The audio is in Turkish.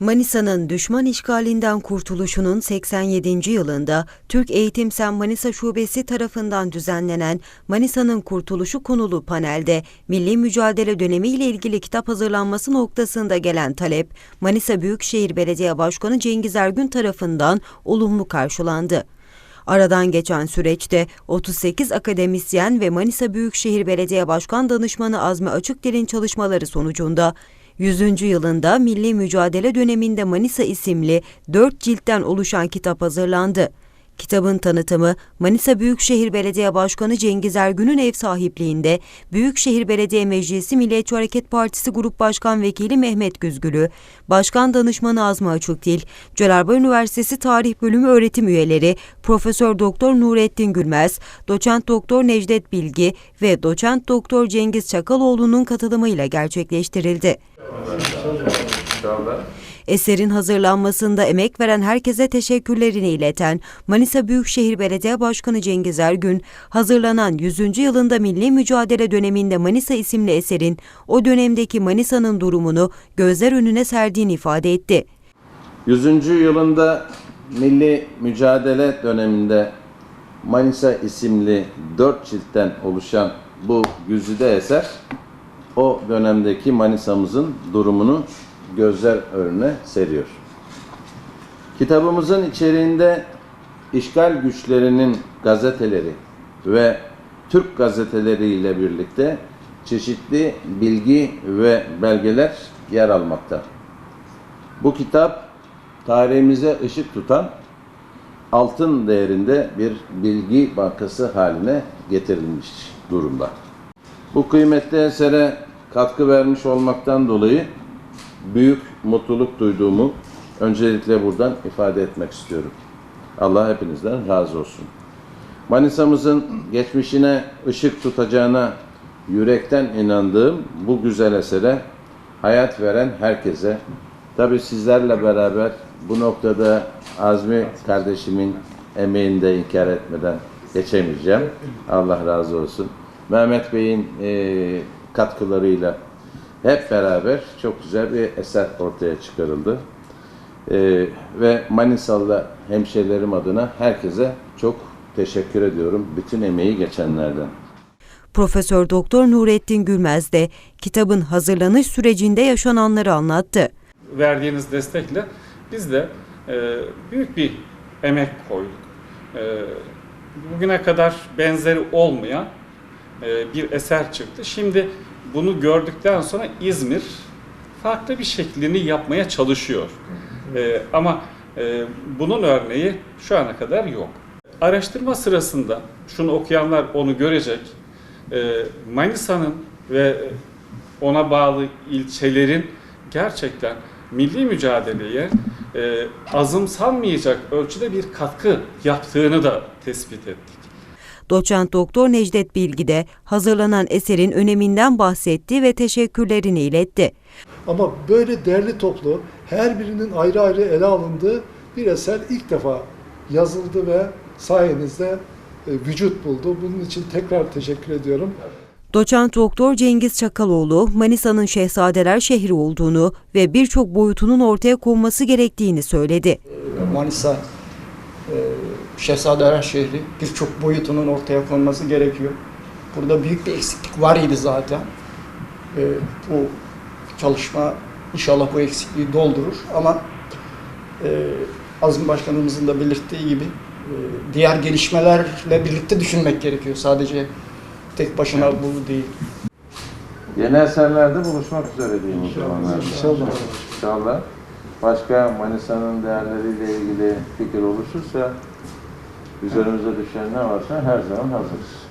Manisa'nın düşman işgalinden kurtuluşunun 87. yılında Türk Eğitim Sen Manisa Şubesi tarafından düzenlenen Manisa'nın kurtuluşu konulu panelde milli mücadele dönemiyle ilgili kitap hazırlanması noktasında gelen talep Manisa Büyükşehir Belediye Başkanı Cengiz Ergün tarafından olumlu karşılandı. Aradan geçen süreçte 38 akademisyen ve Manisa Büyükşehir Belediye Başkan Danışmanı Azmi Açıkdil'in çalışmaları sonucunda 100. yılında Milli Mücadele döneminde Manisa isimli 4 ciltten oluşan kitap hazırlandı. Kitabın tanıtımı Manisa Büyükşehir Belediye Başkanı Cengiz Ergün'ün ev sahipliğinde Büyükşehir Belediye Meclisi Milliyetçi Hareket Partisi Grup Başkan Vekili Mehmet Güzgülü, Başkan Danışmanı Azmi Açıkdil, Celalbay Üniversitesi Tarih Bölümü öğretim üyeleri Profesör Doktor Nurettin Gülmez, Doçent Doktor Necdet Bilgi ve Doçent Doktor Cengiz Çakaloğlu'nun katılımıyla gerçekleştirildi. Eserin hazırlanmasında emek veren herkese teşekkürlerini ileten Manisa Büyükşehir Belediye Başkanı Cengiz Ergün, hazırlanan 100. yılında milli mücadele döneminde Manisa isimli eserin o dönemdeki Manisa'nın durumunu gözler önüne serdiğini ifade etti. 100. yılında milli mücadele döneminde Manisa isimli dört ciltten oluşan bu güzide eser o dönemdeki Manisa'mızın durumunu gözler önüne seriyor. Kitabımızın içeriğinde işgal güçlerinin gazeteleri ve Türk gazeteleriyle birlikte çeşitli bilgi ve belgeler yer almakta. Bu kitap tarihimize ışık tutan altın değerinde bir bilgi bankası haline getirilmiş durumda. Bu kıymetli esere katkı vermiş olmaktan dolayı büyük mutluluk duyduğumu öncelikle buradan ifade etmek istiyorum. Allah hepinizden razı olsun. Manisa'mızın geçmişine ışık tutacağına yürekten inandığım bu güzel esere hayat veren herkese, tabi sizlerle beraber bu noktada Azmi kardeşimin emeğini de inkar etmeden geçemeyeceğim. Allah razı olsun. Mehmet Bey'in e, katkılarıyla hep beraber çok güzel bir eser ortaya çıkarıldı. E, ve Manisalı hemşehrilerim adına herkese çok teşekkür ediyorum. Bütün emeği geçenlerden. Profesör Doktor Nurettin Gülmez de kitabın hazırlanış sürecinde yaşananları anlattı. verdiğiniz destekle biz de e, büyük bir emek koyduk. E, bugüne kadar benzeri olmayan e, bir eser çıktı. Şimdi bunu gördükten sonra İzmir farklı bir şeklini yapmaya çalışıyor. E, ama e, bunun örneği şu ana kadar yok. Araştırma sırasında şunu okuyanlar onu görecek. Manisa'nın ve ona bağlı ilçelerin gerçekten milli mücadeleye azımsanmayacak ölçüde bir katkı yaptığını da tespit ettik. Doçent Doktor Necdet Bilgi de hazırlanan eserin öneminden bahsetti ve teşekkürlerini iletti. Ama böyle derli toplu her birinin ayrı ayrı ele alındığı bir eser ilk defa yazıldı ve sayenizde e, vücut buldu. Bunun için tekrar teşekkür ediyorum. Doçent Doktor Cengiz Çakaloğlu, Manisa'nın şehzadeler şehri olduğunu ve birçok boyutunun ortaya konması gerektiğini söyledi. Manisa e, Şehzadeler şehri birçok boyutunun ortaya konması gerekiyor. Burada büyük bir eksiklik var idi zaten. E, bu çalışma inşallah bu eksikliği doldurur ama e, Azmi Başkanımızın da belirttiği gibi e, diğer gelişmelerle birlikte düşünmek gerekiyor. Sadece tek başına bu değil. Yeni eserlerde buluşmak üzere diyeyim o zamanlar. İnşallah. İnşallah. Başka Manisa'nın değerleriyle ilgili fikir oluşursa üzerimize düşen ne varsa her zaman hazırız.